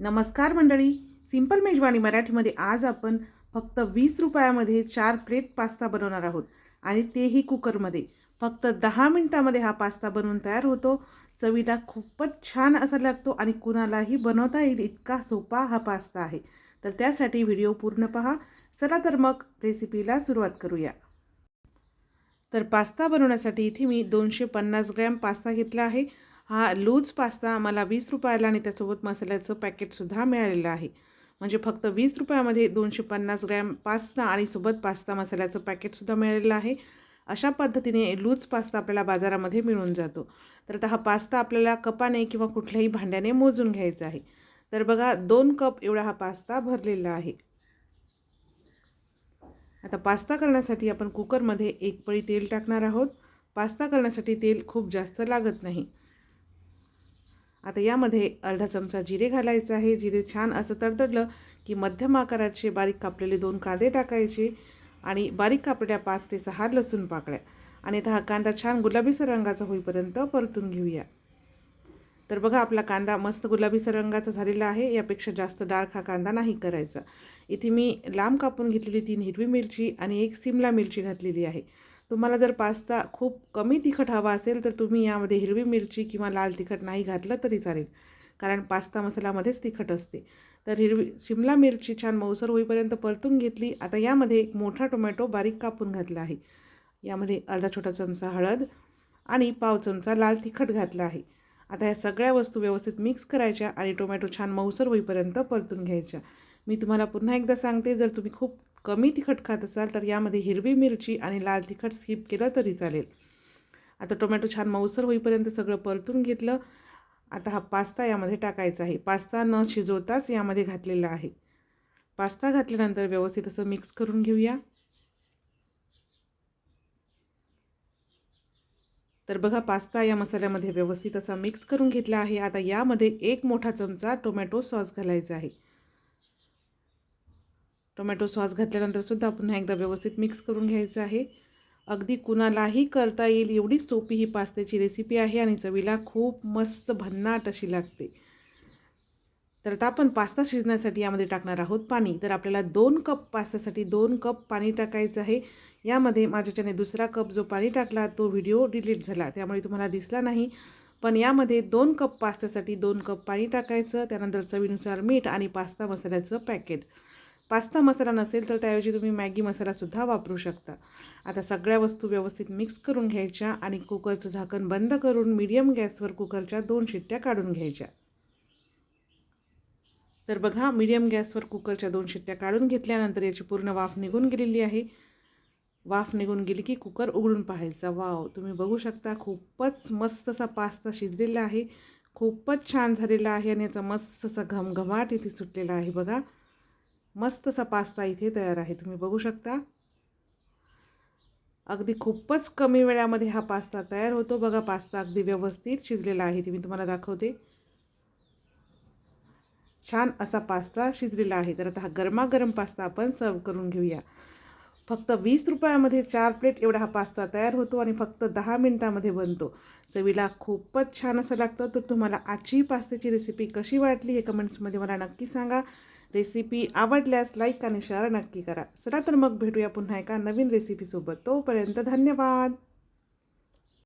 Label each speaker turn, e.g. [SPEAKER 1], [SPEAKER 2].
[SPEAKER 1] नमस्कार मंडळी. सिंपल मेजवानी मराठीमध्ये आज आपण फक्त वीस रुपयामध्ये चार प्लेट पास्ता बनवणार आहोत आणि तेही कुकरमध्ये. फक्त दहा मिनटामध्ये हा पास्ता बनवून तयार होतो. चवीला खूपच छान असा लागतो आणि कुणालाही बनवता येईल इतका सोपा हा पास्ता आहे. तर त्यासाठी व्हिडिओ पूर्ण पहा. चला तर मग रेसिपीला सुरुवात करूया. तर पास्ता बनवण्यासाठी इथे मी दोनशे पन्नास ग्रॅम पास्ता घेतला आहे. हा लूज पास्ता मला वीस रुपयाला आणि त्यासोबत मसाल्याचं पॅकेटसुद्धा मिळालेलं आहे. म्हणजे फक्त वीस रुपयामध्ये दोनशे पन्नास ग्रॅम पास्ता आणि सोबत पास्ता मसाल्याचं पॅकेटसुद्धा मिळालेलं आहे. अशा पद्धतीने लूज पास्ता आपल्याला बाजारामध्ये मिळून जातो. तर आता हा पास्ता आपल्याला कपाने किंवा कुठल्याही भांड्याने मोजून घ्यायचा आहे. तर बघा दोन कप एवढा हा पास्ता भरलेला आहे. आता पास्ता करण्यासाठी आपण कुकरमध्ये एक पळी तेल टाकणार आहोत. पास्ता करण्यासाठी तेल खूप जास्त लागत नाही. आता यामध्ये अर्धा चमचा जिरे घालायचं आहे. जिरे छान असं तडतडलं की मध्यम आकाराचे बारीक कापलेले दोन कांदे टाकायचे आणि बारीक कापलेल्या पाच ते सहा लसूण पाकळ्या आणि आता हा कांदा छान गुलाबीसर रंगाचा होईपर्यंत परतून घेऊया. तर बघा आपला कांदा मस्त गुलाबीसर रंगाचा झालेला आहे. यापेक्षा जास्त डार्क हा कांदा नाही करायचा. इथे मी लांब कापून घेतलेली तीन हिरवी मिरची आणि एक सिमला मिरची घातलेली आहे. तुम्हाला जर पास्ता खूप कमी तिखट हवा असेल तर तुम्ही यामध्ये हिरवी मिरची किंवा लाल तिखट नाही घातलं तरी चालेल. कारण पास्ता मसाल्यामध्येच तिखट असते. तर हिरवी शिमला मिरची छान मऊसर होईपर्यंत परतून घेतली. आता यामध्ये एक मोठा टोमॅटो बारीक कापून घातला आहे. यामध्ये अर्धा छोटा चमचा हळद आणि पाव चमचा लाल तिखट घातला आहे. आता या सगळ्या वस्तू व्यवस्थित मिक्स करायच्या आणि टोमॅटो छान मऊसर होईपर्यंत परतून घ्यायच्या. मी तुम्हाला पुन्हा एकदा सांगते जर तुम्ही खूप कमी तिखट खात असाल तर यामध्ये हिरवी मिरची आणि लाल तिखट स्किप केलं तरी चालेल. आता टोमॅटो छान मऊसर होईपर्यंत सगळं परतून घेतलं. आता हा पास्ता यामध्ये टाकायचा आहे. पास्ता न शिजवताच यामध्ये घातलेला आहे. पास्ता घातल्यानंतर व्यवस्थित असं मिक्स करून घेऊया. तर बघा पास्ता या मसाल्यामध्ये व्यवस्थित असा मिक्स करून घेतला आहे. आता यामध्ये एक मोठा चमचा टोमॅटो सॉस घालायचा आहे. टोमॅटो सॉस घातल्यानंतरसुद्धा पुन्हा एकदा व्यवस्थित मिक्स करून घ्यायचं आहे. अगदी कुणालाही करता येईल एवढी सोपी ही पास्त्याची रेसिपी आहे आणि चवीला खूप मस्त भन्नाट अशी लागते. तर आता आपण पास्ता शिजण्यासाठी यामध्ये टाकणार आहोत पाणी. तर आपल्याला दोन कप पास्त्यासाठी दोन कप पाणी टाकायचं आहे. यामध्ये माझ्याच्याने दुसरा कप जो पाणी टाकला तो व्हिडिओ डिलीट झाला. त्यामुळे तुम्हाला दिसला नाही. पण यामध्ये दोन कप पास्त्यासाठी दोन कप पाणी टाकायचं. त्यानंतर चवीनुसार मीठ आणि पास्ता मसाल्याचं पॅकेट. पास्ता मसाला नसेल तर त्याऐवजी तुम्ही मॅगी मसालासुद्धा वापरू शकता. आता सगळ्या वस्तू व्यवस्थित मिक्स करून घ्यायच्या आणि कुकरचं झाकण बंद करून मीडियम गॅसवर कुकरच्या दोन शिट्ट्या काढून घ्यायच्या. तर बघा मीडियम गॅसवर कुकरच्या दोन शिट्ट्या काढून घेतल्यानंतर याची पूर्ण वाफ निघून गेलेली आहे. वाफ निघून गेली की कुकर उघडून पाहायचा. वाव तुम्ही बघू शकता खूपच मस्त असा पास्ता शिजलेला आहे. खूपच छान झालेला आहे आणि याचा मस्त असा घमघमाट इथे सुटलेला आहे बघा. मस्त असा पास्ता इथे तयार आहे. तुम्ही बघू शकता. अगदी खूपच कमी वेळामध्ये हा पास्ता तयार होतो. बघा पास्ता अगदी व्यवस्थित शिजलेला आहे ते मी तुम्हाला दाखवते. छान असा पास्ता शिजलेला आहे. तर आता हा गरमागरम पास्ता आपण सर्व करून घेऊया. फक्त वीस रुपयामध्ये चार प्लेट एवढा हा पास्ता तयार होतो आणि फक्त दहा मिनटामध्ये बनतो. चवीला खूपच छान असं लागतं. तर तुम्हाला आजची पास्त्याची रेसिपी कशी वाटली हे कमेंट्समध्ये मला नक्की सांगा. रेसिपी आवडल्यास लाईक आणि शेअर नक्की करा. चला तर मग भेटूया पुन्हा एका नवीन रेसिपीसोबत तोपर्यंत धन्यवाद!